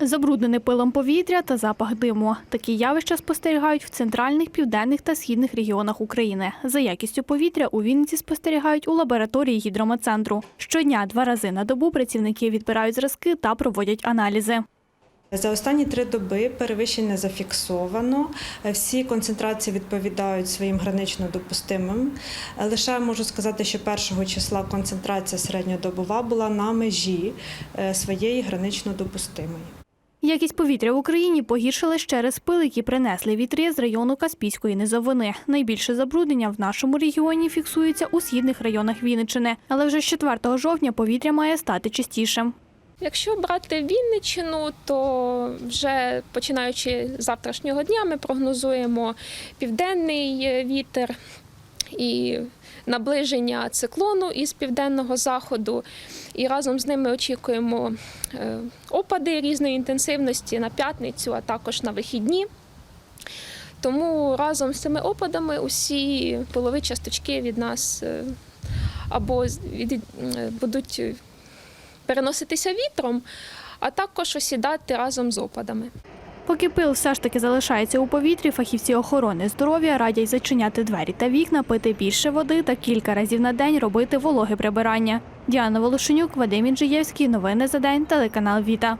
Забруднене пилом повітря та запах диму. Такі явища спостерігають в центральних, південних та східних регіонах України. За якістю повітря у Вінниці спостерігають у лабораторії гідрометцентру. Щодня два рази на добу працівники відбирають зразки та проводять аналізи. За останні три доби перевищень не зафіксовано. Всі концентрації відповідають своїм гранично допустимим. Лише можу сказати, що першого числа концентрація середньодобова була на межі е, своєї гранично допустимої. Якість повітря в Україні погіршилась через пил, які принесли вітри з району Каспійської низовини. Найбільше забруднення в нашому регіоні фіксується у східних районах Вінниччини. Але вже з 4 жовтня повітря має стати чистішим. Якщо брати Вінниччину, то вже починаючи з завтрашнього дня ми прогнозуємо південний е, вітер і наближення циклону із південного заходу. І разом з ними очікуємо е, опади різної інтенсивності на п'ятницю, а також на вихідні. Тому разом з цими опадами усі пилові часточки від нас е, або від- е, будуть переноситися вітром, а також осідати разом з опадами. Поки пил все ж таки залишається у повітрі, фахівці охорони здоров'я радять зачиняти двері та вікна, пити більше води та кілька разів на день робити вологе прибирання. Діана Волошенюк, Вадим Інжиєвський. Новини за день. Телеканал Віта.